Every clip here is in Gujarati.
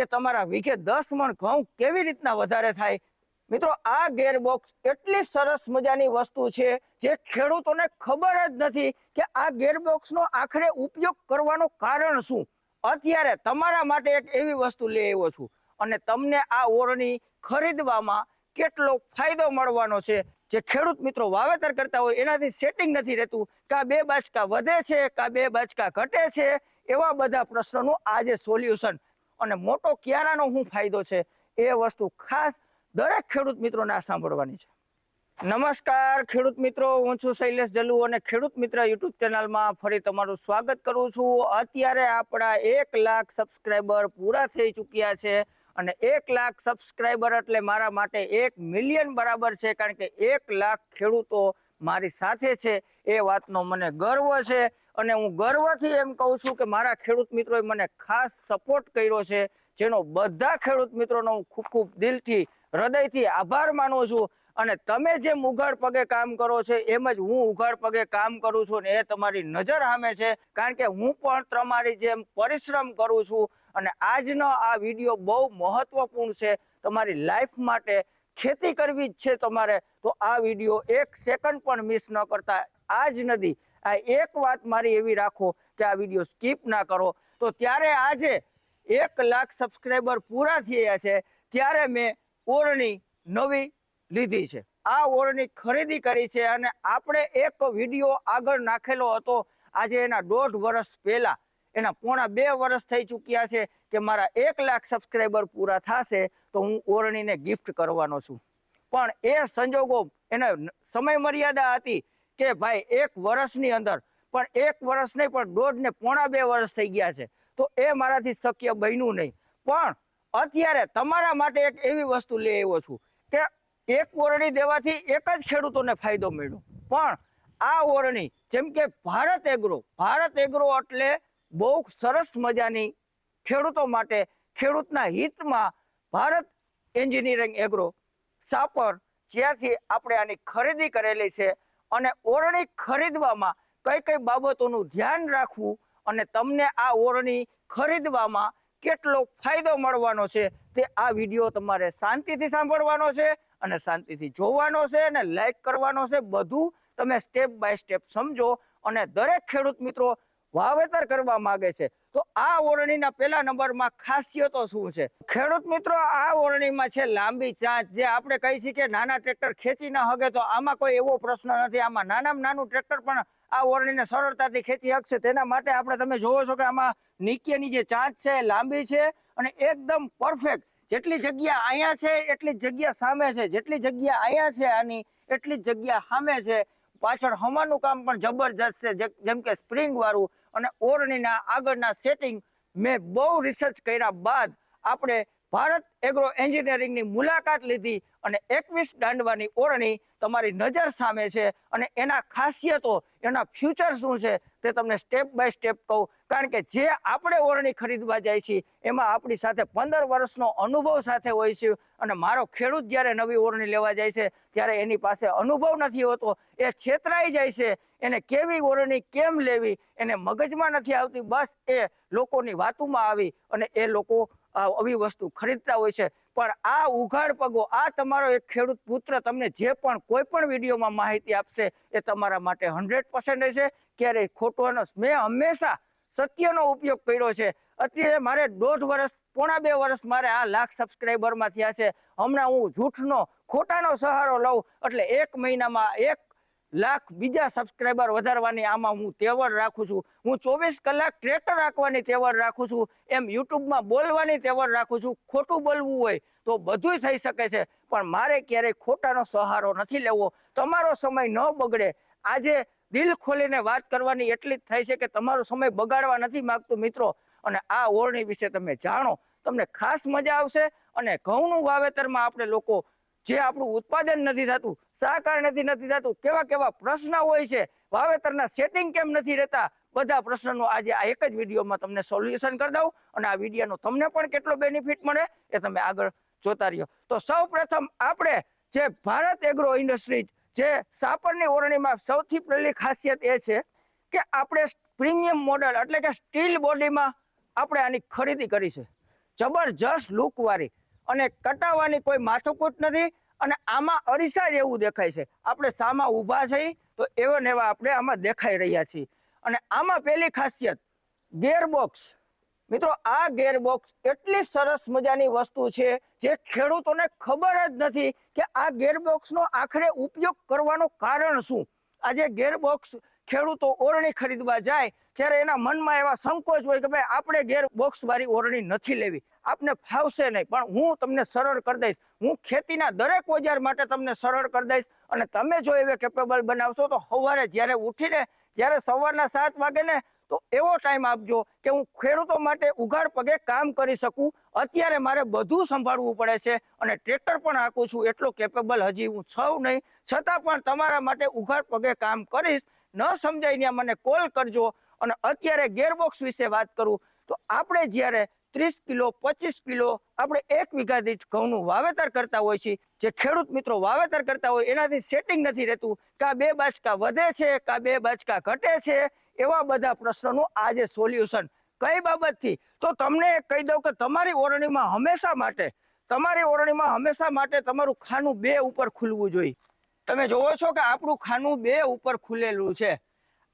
કે તમારા વીઘે દસ મણ ઘઉં કેવી રીતના વધારે થાય? મિત્રો, આ ગેરબોક્સ એટલી સરસ મજાની વસ્તુ છે જે ખેડૂતોને ખબર જ નથી કે આ ગેરબોક્સનો આખરે ઉપયોગ કરવાનું કારણ શું? અત્યારે તમારા માટે એક એવી વસ્તુ લઈ આવ્યો છું અને તમને આ ઓરણી ખરીદવામાં કેટલો ફાયદો મળવાનો છે. જે ખેડૂત મિત્રો વાવેતર કરતા હોય એનાથી સેટિંગ નથી રહેતું કા બે બાચકા વધે છે કા બે બાચકા ઘટે છે એવા બધા પ્રશ્નોનું આજે સોલ્યુશન અને મોટો ક્યારાનો શું ફાયદો છે એ વસ્તુ ખાસ દરેક ખેડૂત મિત્રોને આ સાંભળવાની છે. નમસ્કાર ખેડૂત મિત્રો, હું છું શૈલેષ જલુ અને ખેડૂત મિત્ર યુટ્યુબ ચેનલમાં ફરી તમારું સ્વાગત કરું છું. અત્યારે આપણા એક લાખ સબસ્ક્રાઈબર પૂરા થઈ ચૂક્યા છે અને એક લાખ સબસ્ક્રાઈબર એટલે મારા માટે એક મિલિયન બરાબર છે, કારણ કે એક લાખ ખેડૂતો મારી સાથે છે. એ વાતનો મને ગર્વ છે. અને હું ગર્વથી એમ કહું છું કે મારા ખેડૂત મિત્રોએ મને ખાસ સપોર્ટ કર્યો છે, જેનો બધા ખેડૂત મિત્રોનો હું ખૂબ ખૂબ દિલથી, હૃદયથી આભાર માનું છું. અને તમે જેમ ઉઘાડ પગે કામ કરો છો, એમ જ હું ઉઘાડ પગે કામ કરું છું ને એ તમારી નજર સામે છે. કારણ કે હું પણ તમારી જેમ પરિશ્રમ કરું છું અને આજનો આ વીડિયો બહુ મહત્વપૂર્ણ છે. તમારી લાઈફ માટે ખેતી કરવી જ છે તમારે. તો આ વીડિયો એક સેકન્ડ પણ મિસ ન કરતા. આ જ નથી આ એક વાત મારી એવી રાખો કે આ વીડિયો સ્કીપ ના કરો. તો ત્યારે આજે એક લાખ સબસ્ક્રાઈબર પૂરા થયા છે, ત્યારે મેં ઓરણી નવી લીધી છે. આ ઓરણી ખરીદી કરી છે અને આપણે એક વીડિયો આગળ નાખેલો હતો. આજે એના દોઢ વર્ષ પહેલા, એના પોણા બે વર્ષ થઈ ચૂક્યા છે કે મારા એક લાખ સબસ્ક્રાઈબર પૂરા થશે તો હું ઓરણીને ગિફ્ટ કરવાનો છું. પણ એ સંજોગો, એને સમય મર્યાદા હતી કે ભાઈ એક વર્ષની અંદર, પણ એક વર્ષ નહીં, પણ દોઢ ને પોણા બે વર્ષ થઈ ગયા છે. તો એ મારાથી શક્ય બન્યું નહીં. પણ અત્યારે તમારા માટે એક એવી વસ્તુ લઈ આવ્યો છું કે એક ઓરણી દેવાથી એક જ ખેડૂતોને ફાયદો મળ્યો. પણ આ ઓરણી, જેમ કે ભારત એગ્રો ભારત એગ્રો એટલે બહુ સરસ મજાની ખેડૂતો માટે ખેડૂતના હિતમાં ભારત એન્જિનિયરિંગ એગ્રો, સાપર, જ્યાંથી આપણે આની ખરીદી કરેલી છે અને ઓરણી ખરીદવામાં કઈ કઈ બાબતોનું ધ્યાન રાખવું અને તમને આ ઓરણી ખરીદવામાં કેટલો ફાયદો મળવાનો છે તે આ વીડિયો તમારે શાંતિથી સાંભળવાનો છે અને શાંતિથી જોવાનો છે અને લાઈક કરવાનો છે. બધું તમે સ્ટેપ બાય સ્ટેપ સમજો અને દરેક ખેડૂત મિત્રો વાવેતર કરવા માંગે છે. તો આ ઓરણીના પહેલા નંબરમાં ખાસિયતો શું છે? ખેડૂત મિત્રો, આ ઓરણીમાં છે લાંબી ચાંચ. જે આપણે કહી છીએ કે નાના ટ્રેક્ટર ખેંચી ના હગે તો આમાં કોઈ એવો પ્રશ્ન નથી. આમાં નાનામાં નાનું ટ્રેક્ટર પણ આ ઓરણીને સરળતાથી ખેંચી શકશે તેના માટે આપણે તમે જોવો છો કે આમાં નીચેની જે ચાંચ છે લાંબી છે અને એકદમ પરફેક્ટ. જેટલી જગ્યા અહીંયા છે, એટલી જગ્યા સામે છે. જેટલી જગ્યા અહીંયા છે આની, એટલી જગ્યા સામે છે. પાછળ હમાનું કામ પણ જબરજસ્ત છે. જેમ કે સ્પ્રિંગ વાળું. અને ઓરણીના આગળના સેટિંગ મેં બહુ રિસર્ચ કર્યા બાદ આપણે ભારત એગ્રો એન્જિનિયરિંગની મુલાકાત લીધી અને એકવીસ દાંડવાની ઓરણી તમારી નજર સામે છે અને એના ખાસિયતો, એના ફ્યુચર શું છે તે તમને સ્ટેપ બાય સ્ટેપ કહું. કારણ કે જે આપણે ઓરણી ખરીદવા જાય છીએ, એમાં આપણી સાથે પંદર વર્ષનો અનુભવ સાથે હોય છે અને મારો ખેડૂત જ્યારે નવી ઓરણી લેવા જાય છે, ત્યારે એની પાસે અનુભવ નથી હોતો, એ છેતરાઈ જાય છે એને કેવી ઓરણી કેમ લેવી? એને મગજમાં નથી આવતી. બસ એ લોકોની વાતોમાં આવી અને એ લોકો આવી વસ્તુ ખરીદતા હોય છે. પણ આ ઉઘાડ પગો, આ તમારો એક ખેડૂત પુત્ર તમને જે પણ કોઈ પણ વિડીયોમાં માહિતી આપશે, એ તમારા માટે હંડ્રેડ પર્સન્ટ છે ક્યારેય ખોટો મેં હંમેશા સત્યનો ઉપયોગ કર્યો છે. અત્યારે મારે દોઢ વર્ષ પોણા બે વર્ષ મારે આ લાખ સબસ્ક્રાઈબરમાં થયા છે. હમણાં હું જૂઠનો ખોટાનો સહારો લઉં. એટલે એક મહિનામાં એક લાખ બીજા સબસ્ક્રાઈબર વધારવાની આમાં હું તેવડ રાખું છું. હું ચોવીસ કલાક ટ્રેક્ટર રાખવાની તેવડ રાખું છું. એમ યુટ્યુબમાં બોલવાની તેવડ રાખું છું. ખોટું બોલવું હોય તો બધુંય થઈ શકે છે. પણ મારે ક્યારેય ખોટાનો સહારો નથી લેવો. તમારો સમય ન બગડે. આજે દિલ ખોલીને વાત કરવાની એટલી જ થાય છે કે તમારો સમય બગાડવા નથી માગતું મિત્રો. અને આ ઓરણી વિશે તમે જાણો. તમને ખાસ મજા આવશે અને ઘઉંનું વાવેતરમાં આપણે લોકો જે આપણું ઉત્પાદન નથી થતું સહકાર કારણેથી નથી થતું, કેવા કેવા પ્રશ્ન હોય છે, વાવેતરના સેટિંગ કેમ નથી રહેતા, બધા પ્રશ્નનો આજે આ એક જ વિડીયોમાં તમને સોલ્યુશન કરી દઉં અને આ વિડીયોનો તમને પણ કેટલો બેનિફિટ મળે એ તમે આગળ જોતા રહ્યો. તો સૌ પ્રથમ આપણે જે ભારત એગ્રો ઇન્ડસ્ટ્રીઝ જે સાપરની ઓરણીમાં સૌથી પહેલી ખાસિયત એ છે કે આપણે પ્રીમિયમ મોડલ એટલે કે સ્ટીલ બોડીમાં આપણે આની ખરીદી કરી છે. જબરજસ્ત લુક વાળી અને કટાવાની કોઈ માથુકૂટ નથી અને આમાં અરીસા જેવું દેખાય છે. આપણે સામા ઊભા છીએ તો એવા ને એવા આપણે આમાં દેખાઈ રહ્યા છીએ. અને આમાં પહેલી ખાસિયત, ગેરબોક્સ. મિત્રો, આ ગેરબોક્સ એટલી સરસ મજાની વસ્તુ છે જે ખેડૂતોને ખબર જ નથી કે આ ગેરબોક્સનો આખરે ઉપયોગ કરવાનું કારણ શું. આજે ગેરબોક્સ ખેડૂતો ઓરણી ખરીદવા જાય, ત્યારે એના મનમાં એવા સંકોચ હોય કે ભાઈ, આપણે ગેરબોક્સ વાળી ઓરણી નથી લેવી. આપને ફાવશે નહીં. પણ હું તમને સરળ કરી દઈશ. હું ખેતીના દરેક ઓજાર માટે તમને સરળ કરી દઈશ. અને તમે જો એવે કેપેબલ બનાવશો તો સવારે જ્યારે ઉઠીને, જ્યારે સવારના સાત વાગે ને, તો એવો ટાઈમ આપજો કે હું ખેડૂતો માટે ઉઘાડ પગે કામ કરી શકું. અત્યારે મારે બધું સંભાળવું પડે છે અને ટ્રેક્ટર પણ હાંકું છું. એટલો કેપેબલ હજી હું છું નહીં. છતાં પણ તમારા માટે ઉઘાડ પગે કામ કરીશ. ન સમજાય ત્યાં મને કોલ કરજો. અને અત્યારે ગેરબોક્સ વિશે વાત કરું. તો આપણે જ્યારે ત્રીસ કિલો, પચીસ કિલો, આપણે એક વીઘા દીઠ ઘઉંનું વાવેતર કરતા હોય છે જે ખેડૂત મિત્રો વાવેતર કરતા હોય, એનાથી સેટિંગ નથી રહેતું કા બે બાચકા વધે છે, કા બે બાચકા ઘટે છે, એવા બધા પ્રશ્નોનું આજે સોલ્યુશન કઈ બાબતથી? તો તમને કહી દઉં કે તમારી ઓરણીમાં હંમેશા માટે, તમારી ઓરણીમાં હંમેશા માટે તમારું ખાનું બે ઉપર ખુલવું જોઈએ. તમે જોવો છો કે આપણું ખાનું બે ઉપર ખુલેલું છે.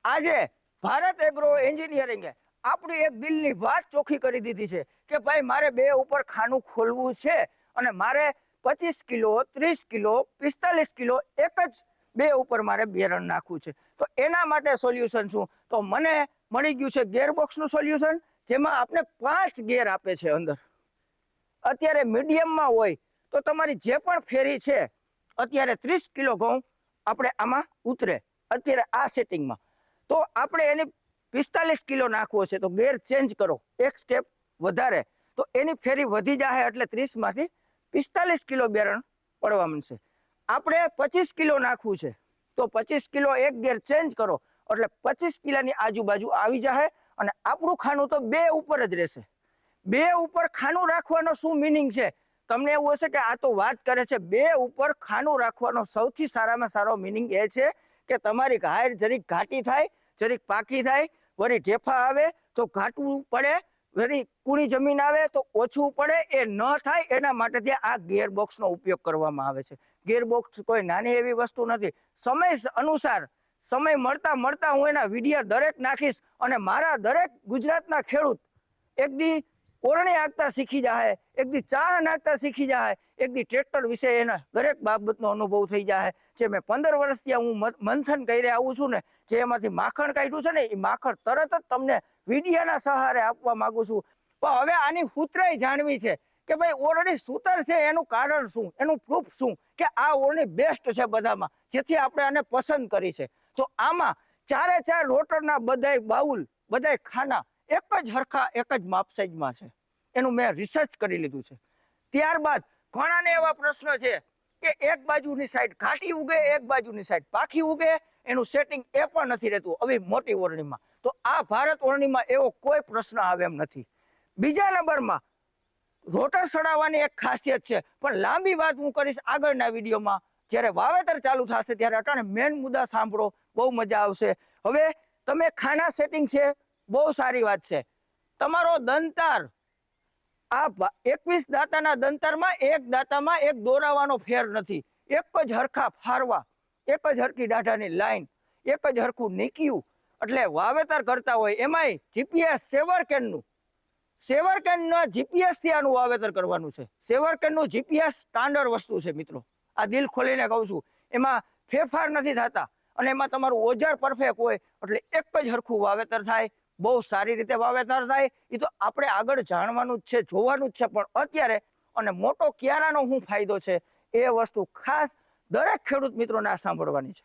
આજે ભારત એગ્રો એન્જિનિયરિંગે આપણી એક દિલની વાત ચોખ્ખી કરી દીધી છે કે ભાઈ, મારે બે ઉપર ખાનું ખોલવું છે અને મારે પચીસ કિલો, ત્રીસ કિલો, પિસ્તાલીસ કિલો એક જ બે ઉપર મારે બેરણ નાખવું છે. તો એના માટે સોલ્યુશન શું? તો મને મળી ગયું છે ગેરબોક્સનું સોલ્યુશન, જેમાં આપણે પાંચ ગેર આપે છે અંદર. અત્યારે મીડિયમમાં હોય તો તમારી જે પણ ફેરી છે, અત્યારે ત્રીસ કિલો ઘઉં આપણે આમાં ઉતરે, અત્યારે આ સેટિંગમાં તો આપણે એની પિસ્તાલીસ કિલો નાખવો છે, તો ગેર ચેન્જ કરો. એક સ્ટેપ વધારે. તો એની ફેરી વધી જાય એટલે ત્રીસમાંથી પિસ્તાલીસ કિલો બેરણ પડવા માંડશે. આપણે પચીસ કિલો નાખવું છે, તો પચીસ કિલો એક ગેર ચેન્જ કરો. એટલે પચીસ કિલોની આજુબાજુ આવી જાય અને આપણું ખાનું તો બે ઉપર જ રહેશે. બે ઉપર ખાનું રાખવાનો શું મિનિંગ છે? તમને એવું હશે કે આ તો વાત કરે છે, બે ઉપર ખાનું રાખવાનો સૌથી સારામાં સારો મિનિંગ એ છે કે તમારી હાયર જરીક ઘાટી થાય જરીક પાકી થાય વળી ઢેફા આવે, તો ઘાટવું પડે વળી કુણી જમીન આવે, તો ઓછું પડે, એ ન થાય, એના માટે ત્યાં આ ગેરબોક્સનો ઉપયોગ કરવામાં આવે છે. ગેરબોક્સ કોઈ નાની એવી વસ્તુ નથી. સમય અનુસાર સમય મળતા મળતા હું એના વિડીયા દરેક નાખીશ અને મારા દરેક ગુજરાતના ખેડૂત એક દી ઓરણી આગતા શીખી જાય એક દી ચા નાખતા શીખી જાય એક દી ટ્રેક્ટર વિશે એના દરેક બાબતનો અનુભવ થઈ જાય જે મેં પંદર વર્ષથી હું મંથન કરી આવું છું ને, જે એમાંથી માખણ કાઢ્યું છે ને એ માખણ તરત જ તમને વિડીયાના સહારે આપવા માંગુ છું. પણ હવે આની સૂત્રય જાણવી છે કે ભાઈ ઓરણી સૂતર છે, એનું કારણ શું? એનું પ્રૂફ શું? કે આ ઓરણી બેસ્ટ છે બધામાં, જેથી આપણે આને પસંદ કરી છે. તો આમાં ચારે ચાર રોટરના બધાય બાઉલ, બધાય ખાના એક જ હરખા, એક જ માપ સાઈઝમાં છે. એનું મેં રિસર્ચ કરી લીધું છે. ત્યારબાદ ઘણાને એવા પ્રશ્ન છે કે એક બાજુની સાઈડ ઘાટી ઉગે, એક બાજુની સાઈડ પાખી ઉગે, એનું સેટિંગ એ પણ નથી રહેતું હવે મોટી ઓરણીમાં. તો આ ભારત ઓરણીમાં એવો કોઈ પ્રશ્ન આવે એમ નથી. બીજા નંબરમાં, રોટર સડાવવાની એક ખાસિયત છે, પણ લાંબી વાત હું કરીશ આગળના વિડીયોમાં. જ્યારે વાવેતર ચાલુ થશે ત્યારે અટાણે મેન મુદ્દા સાંભળો, બહુ મજા આવશે. હવે, તમે ખાના સેટિંગ છે બહુ સારી વાત છે. તમારો દંતાર, આ એકવીસ દાંતાના દંતારમાં એક દાંતામાં એક દોરાવાનો ફેર નથી. એક જ હરખા ફારવા, એક જ હરખી દાઢાની લાઈન, એક જ હરખું નીકળ્યું એટલે વાવેતર કરતા હોય એમાંય જીપીએસ સેવર કેનનું. સેવર કેનના જીપીએસથી આનું વાવેતર કરવાનું છે. સેવર કેનનું જીપીએસ સ્ટાન્ડર્ડ વસ્તુ છે મિત્રો. આ દિલ ખોલીને કહું છું, એમાં ફેરફાર નથી થતા અને એમાં તમારું ઓજાર પરફેક્ટ હોય, એટલે એક જ હરખું વાવેતર થાય. બહુ સારી રીતે વાવેતર થાય એ તો આપણે આગળ જાણવાનું જ છે, જોવાનું જ છે, પણ અત્યારે, અને મોટો ક્યારાનો શું ફાયદો છે, એ વસ્તુ ખાસ દરેક ખેડૂત મિત્રોને આ સાંભળવાની છે.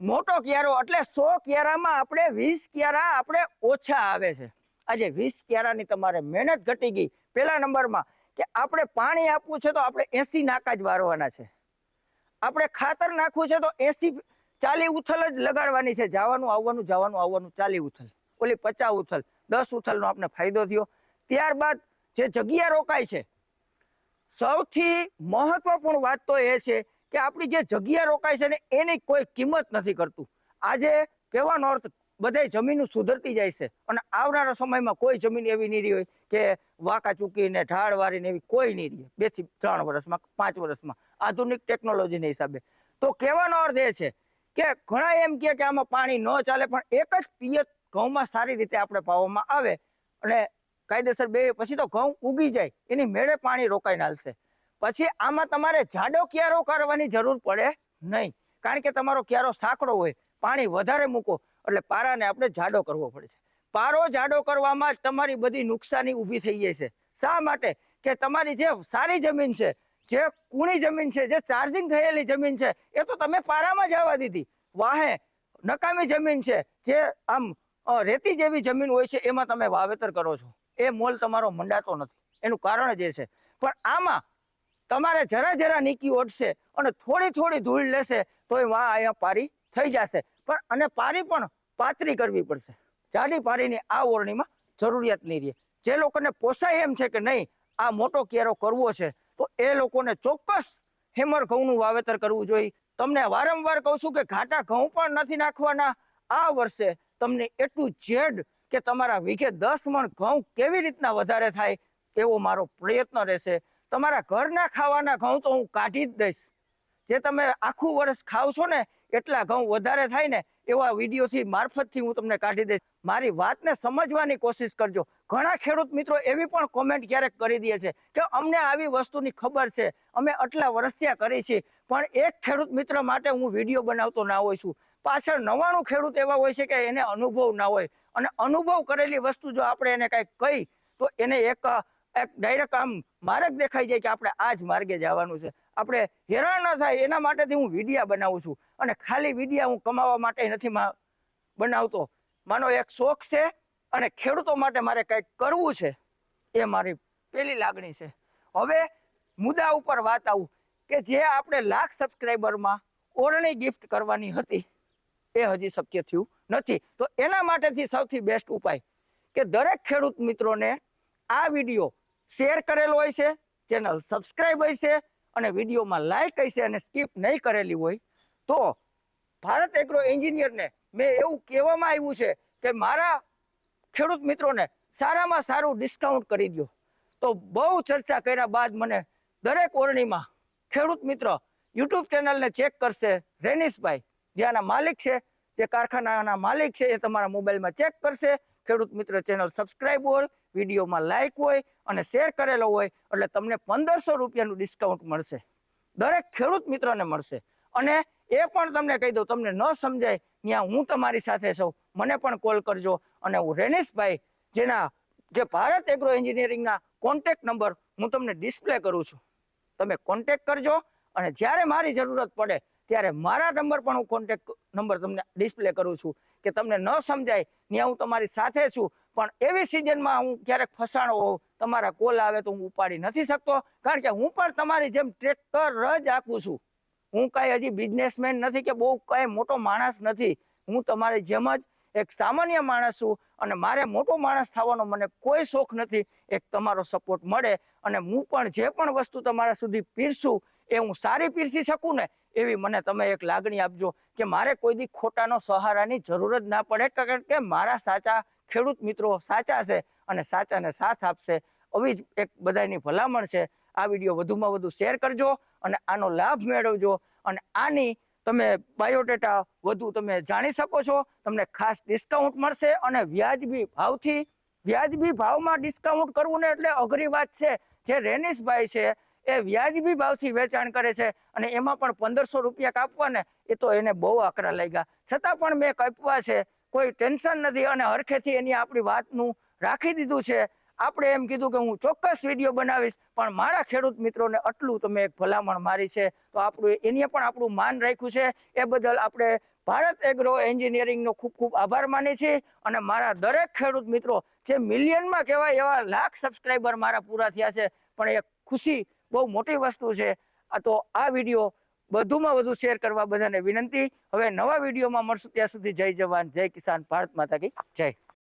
મોટો ક્યારો એટલે સો ક્યારામાં આપણે વીસ ક્યારા આપણે ઓછા આવે છે. આજે વીસ ક્યારાની તમારે મહેનત ઘટી ગઈ. પહેલા નંબરમાં કે આપણે પાણી આપવું છે તો આપણે એસી નાકા જ વારવાના છે. આપણે ખાતર નાખવું છે તો એસી ચાલી ઉથલ જ લગાડવાની છે. જવાનું, આવવાનું જવાનું, આવવાનું, ચાલી ઉથલ. ઓલી પચાસ ઉથલ, દસ ઉથલનો આપણે ફાયદો થયો. ત્યારબાદ જે જગ્યા રોકાય છે, સૌથી મહત્વપૂર્ણ વાત તો એ છે કે આપણી જે જગ્યા રોકાય છે ને એની કોઈ કિંમત નથી કરતું. આજે કહેવાનો અર્થ, બધાય જમીન સુધરતી જાય છે અને આવનારા સમયમાં કોઈ જમીન એવી નહીં રહી હોય કે વાંકા ચૂકીને, ઢાળ વારીને એવી કોઈ નહીં રહે બેથી ત્રણ વર્ષમાં, પાંચ વર્ષમાં, આધુનિક ટેકનોલોજીના હિસાબે. તો કહેવાનો અર્થ એ છે કે ઘણા એમ કે આમાં પાણી ન ચાલે, પણ એક જ પિયત ઘઉંમાં સારી રીતે આપણે પાવામાં આવે અને કાયદેસર બે પછી તો ઘઉં ઉગી જાય, એની મેળે પાણી રોકાઈને આવશે પછી આમાં તમારે જાડો ક્યારો કરવાની જરૂર પડે નહીં. કારણ કે તમારો ક્યારો સાંકડો હોય, પાણી વધારે મૂકો, એટલે પારાને આપણે જાડો કરવો પડે છે. પારો જાડો કરવામાં તમારી બધી નુકસાની ઊભી થઈ જાય છે. શા માટે? કે તમારી જે સારી જમીન છે, જે કુણી જમીન છે, જે ચાર્જિંગ થયેલી જમીન છે, એ તો તમે પારામાં જવા દીધી. વાહે, નકામી જમીન છે, જે આમ રેતી જેવી જમીન હોય છે, એમાં તમે વાવેતર કરો છો. એ મોલ તમારો મંડાતો નથી. એનું કારણ જ છે. પણ આમાં તમારે જરા જરા નીકી ઓઢશે અને થોડી થોડી ધૂળ લેશે તો એ વાહ અહીંયા પારી થઈ જશે. પણ અને પારી પણ પાતરી કરવી પડશે. જાડી પારીની આ ઓરણીમાં જરૂરિયાત નહીં રહે. જે લોકોને પોસાય એમ છે કે નહીં, આ મોટો કેરો કરવો છે, તો એ લોકોને ચોક્કસ હેમર ઘઉંનું વાવેતર કરવું જોઈએ. તમને વારંવાર કહું છું કે ઘાટા ઘઉં પણ નથી નાખવાના. આ વર્ષે તમને એટલું જેડ કે તમારા વીઘે દસ મણ ઘઉં કેવી રીતના વધારે થાય એવો મારો પ્રયત્ન રહેશે. તમારા ઘરના ખાવાના ઘઉં તો હું કાઢી જ દઈશ. જે તમે આખું વર્ષ ખાવ છો ને, એટલા ઘઉં વધારે થાય ને, એવા વિડીયોથી મારફતથી હું તમને કાઢી દઈશ. મારી વાતને સમજવાની કોશિશ કરજો. ઘણા ખેડૂત મિત્રો એવી પણ કોમેન્ટ ક્યારેક કરી દે છે કે અમને આવી વસ્તુની ખબર છે. અમે આટલા વર્ષથી આ કરી છીએ. પણ એક ખેડૂત મિત્ર માટે હું વીડિયો બનાવતો ના હોઉં છું. પાછળ નવાણું ખેડૂત એવા હોય છે કે એને અનુભવ ના હોય. અને અનુભવ કરેલી વસ્તુ જો આપણે એને કંઈક કહી, તો એને એક એક ડાયરેક્ટ આમ માર્ગ દેખાઈ જાય કે આપણે આ જ માર્ગે જવાનું છે. આપણે હેરાન ન થાય, એના માટેથી હું વિડીયા બનાવું છું. અને ખાલી વિડીયા હું કમાવા માટે નથી બનાવતો. માનો એક શોખ છે અને ખેડૂતો માટે મારે કંઈક કરવું છે. એ મારી પેલી લાગણી છે. હવે મુદ્દા ઉપર વાત આવું કે જે આપણે લાખ સબસ્ક્રાઈબરમાં ઓરણી ગિફ્ટ કરવાની હતી એ હજી શક્ય થયું નથી. તો એના માટેથી સૌથી બેસ્ટ ઉપાય કે દરેક ખેડૂત મિત્રોને આ વીડિયો શેર કરેલો હોય છે, ચેનલ સબસ્ક્રાઈબ છે અને વિડીયોમાં લાઈક હશે અને સ્કીપ નહીં કરેલી હોય, તો ભારત એગ્રો એન્જિનિયરને મેં એવું કહેવામાં આવ્યું છે કે મારા ખેડૂત મિત્રોને સારામાં સારું ડિસ્કાઉન્ટ કરી દો તો બહુ ચર્ચા કર્યા બાદ મને દરેક ઓરણીમાં ખેડૂત મિત્ર યુટ્યુબ ચેનલને ચેક કરશે રેનીશભાઈ. જે આના માલિક છે, જે કારખાનાના માલિક છે, એ તમારા મોબાઈલમાં ચેક કરશે. ખેડૂત મિત્ર ચેનલ સબસ્ક્રાઈબ હોય, વિડીયોમાં લાઇક હોય અને શેર કરેલો હોય, એટલે તમને પંદરસો રૂપિયાનું ડિસ્કાઉન્ટ મળશે. દરેક ખેડૂત મિત્રને મળશે. અને એ પણ તમને કહી દઉં, તમને ન સમજાય, ત્યાં હું તમારી સાથે છું. મને પણ કોલ કરજો. અને હું રેનીશભાઈ, જેના જે ભારત એગ્રો એન્જિનિયરિંગના કોન્ટેક નંબર હું તમને ડિસ્પ્લે કરું છું. તમે કોન્ટેક કરજો અને જ્યારે મારી જરૂરત પડે ત્યારે મારા નંબર પણ હું કોન્ટેક્ટ નંબર તમને ડિસ્પ્લે કરું છું કે તમને ન સમજાય, ત્યાં હું તમારી સાથે છું. પણ એવી સિઝનમાં હું ક્યારેક ફસાણો હોઉં, તમારા કોલ આવે તો હું ઉપાડી નથી શકતો. કારણ કે હું પણ તમારી જેમ ટ્રેક્ટર જ આખું છું. હું કાંઈ હજી બિઝનેસમેન નથી કે બહુ કાંઈ મોટો માણસ નથી. હું તમારી જેમ જ એક સામાન્ય માણસ છું અને મારે મોટો માણસ થવાનો મને કોઈ શોખ નથી. એક તમારો સપોર્ટ મળે અને હું પણ જે પણ વસ્તુ તમારા સુધી પીરશું એ હું સારી પીરસી શકું ને એવી મને તમે એક લાગણી આપજો કે મારે કોઈ દી ખોટાનો સહારાની જરૂર જ ના પડે, કારણ કે મારા સાચા ખેડૂત મિત્રો સાચા છે અને સાચાને સાથ આપશે. આવી જ એક બધાની ભલામણ છે. આ વીડિયો વધુમાં વધુ શેર કરજો અને આનો લાભ મેળવજો અને આની તમે બાયોડેટા વધુ તમે જાણી શકો છો. તમને ખાસ ડિસ્કાઉન્ટ મળશે અને વ્યાજબી ભાવથી, વ્યાજબી ભાવમાં ડિસ્કાઉન્ટ કરવું ને એટલે અઘરી વાત છે. જે રેનીશભાઈ છે એ વ્યાજબી ભાવથી વેચાણ કરે છે અને એમાં પણ પંદરસો રૂપિયા કાપવા ને એ તો એને બહુ આકરા લાગ્યા. છતાં પણ મેં કાપવા છે, કોઈ ટેન્શન નથી અને હરખેથી એની આપણી વાતનું રાખી દીધું છે. આપણે એમ કીધું કે હું ચોક્કસ વીડિયો બનાવીશ, પણ મારા ખેડૂત મિત્રોને આટલું તમે એક ભલામણ મારી છે, તો આપણું એની પણ આપણું માન રાખ્યું છે. એ બદલ આપણે ભારત એગ્રો એન્જિનિયરિંગનો ખૂબ ખૂબ આભાર માની છીએ અને મારા દરેક ખેડૂત મિત્રો જે મિલિયનમાં કહેવાય એવા લાખ સબસ્ક્રાઈબર મારા પૂરા થયા છે, પણ એ ખુશી બહુ મોટી વસ્તુ છે. આ તો આ વીડિયો વધુમાં વધુ શેર કરવા બધાને વિનંતી. હવે નવા વિડીયોમાં મળશું ત્યાં સુધી જય જવાન, જય કિસાન, ભારત માતા કી જય.